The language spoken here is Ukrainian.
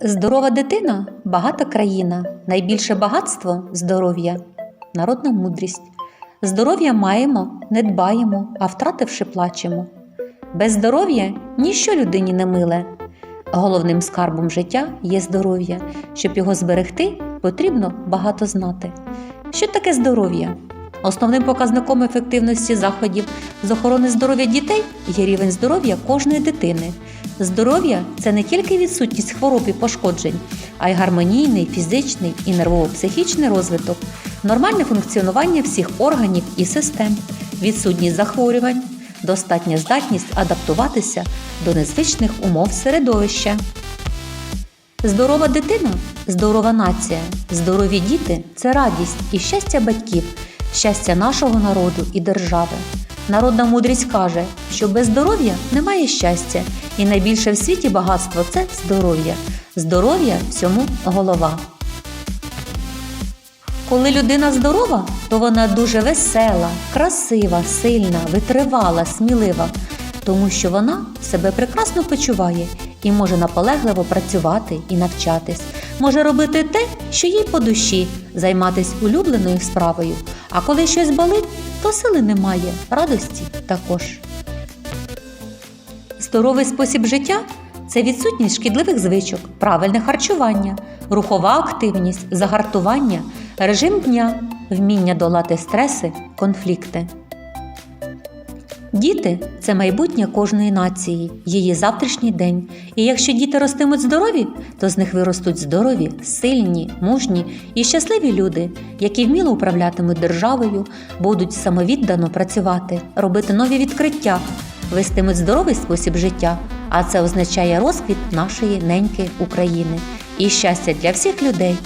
Здорова дитина багата країна. Найбільше багатство здоров'я, народна мудрість. Здоров'я маємо, не дбаємо, а втративши плачемо. Без здоров'я ніщо людині не миле. Головним скарбом життя є здоров'я. Щоб його зберегти, потрібно багато знати. Що таке здоров'я? Основним показником ефективності заходів з охорони здоров'я дітей є рівень здоров'я кожної дитини. Здоров'я це не тільки відсутність хвороб і пошкоджень, а й гармонійний фізичний і нервово-психічний розвиток, нормальне функціонування всіх органів і систем, відсутність захворювань, достатня здатність адаптуватися до незвичних умов середовища. Здорова дитина здорова нація, здорові діти це радість і щастя батьків, щастя нашого народу і держави. Народна мудрість каже, що без здоров'я немає щастя, і найбільше в світі багатство це здоров'я. Здоров'я всьому голова. Коли людина здорова, то вона дуже весела, красива, сильна, витривала, смілива, тому що вона себе прекрасно почуває і може наполегливо працювати і навчатись, може робити те, що їй по душі, займатися улюбленою справою. А коли щось болить, то сили немає, радості також. Здоровий спосіб життя це відсутність шкідливих звичок, правильне харчування, рухова активність, загартування, режим дня, вміння долати стреси, конфлікти. Діти це майбутнє кожної нації, її завтрашній день. І якщо діти ростимуть здорові, то з них виростуть здорові, сильні, мужні і щасливі люди, які вміло управлятимуть державою, будуть самовіддано працювати, робити нові відкриття, вестимуть здоровий спосіб життя. А це означає розквіт нашої неньки України і щастя для всіх людей,